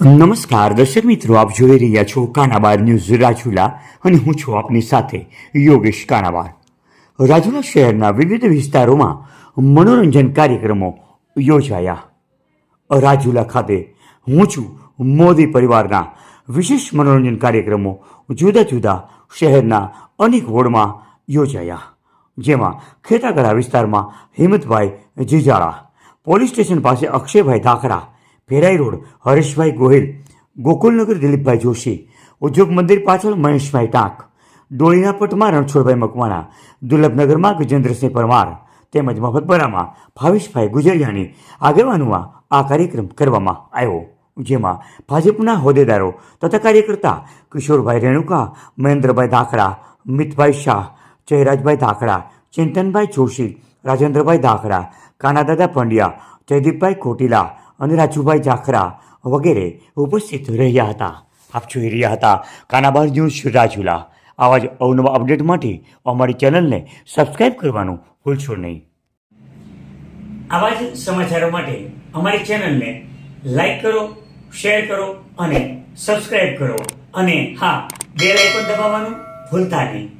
નમસ્કાર, દર્શક મિત્રો, આપ જોઈ રહ્યા છો કાનાબાર ન્યૂઝ રાજુલા અને હું છું આપની સાથે યોગેશ કાનાબાર. રાજુલા શહેરના વિવિધ વિસ્તારોમાં મનોરંજન કાર્યક્રમો યોજાયા. રાજુલા ખાતે હું છું, મોદી પરિવારના વિશેષ મનોરંજન કાર્યક્રમો જુદા જુદા શહેરના અનેક વોર્ડમાં યોજાયા. જેમાં ખેતાગળા વિસ્તારમાં હિંમતભાઈ જીજાળા, પોલીસ સ્ટેશન પાસે અક્ષયભાઈ ધાખડા ભેરાઈ રોડ, હરેશભાઈ ગોહિલ, ગોકુલનગર દિલીપભાઈ જોશી, ઉદ્યોગ મંદિર પાછળ મહેશભાઈ ટાંક, ડોળીના પટમાં રણછોડભાઈ મકવાણા, દુર્લભનગરમાં ગજેન્દ્રસિંહ પરમાર, તેમજ મફતપરામાં ભાવેશભાઈ ગુજરિયાની આગેવાનોમાં આ કાર્યક્રમ કરવામાં આવ્યો, જેમાં ભાજપના હોદ્દેદારો તથા કાર્યકર્તા કિશોરભાઈ રેણુકા, મહેન્દ્રભાઈ ધાકડા, મિતભાઈ શાહ, જયરાજભાઈ ધાકડા, ચિંતનભાઈ જોશી, રાજેન્દ્રભાઈ ધાકડા, કાનાદાદા પંડ્યા, જયદીપભાઈ કોટીલા અને રાજુભાઈ જાખરા વગેરે ઉપસ્થિત રહ્યા હતા. આપ જોઈ રહ્યા હતા કાનાબાર ન્યૂઝ રાજુલા. આવા જ અવનવા અપડેટ માટે અમારી ચેનલને સબસ્ક્રાઇબ કરવાનું ભૂલશો નહીં. આવા જ સમાચારો માટે અમારી ચેનલને લાઈક કરો, શેર કરો અને સબસ્ક્રાઇબ કરો. અને હા, બેલ પણ દબાવવાનું ભૂલતા નહીં.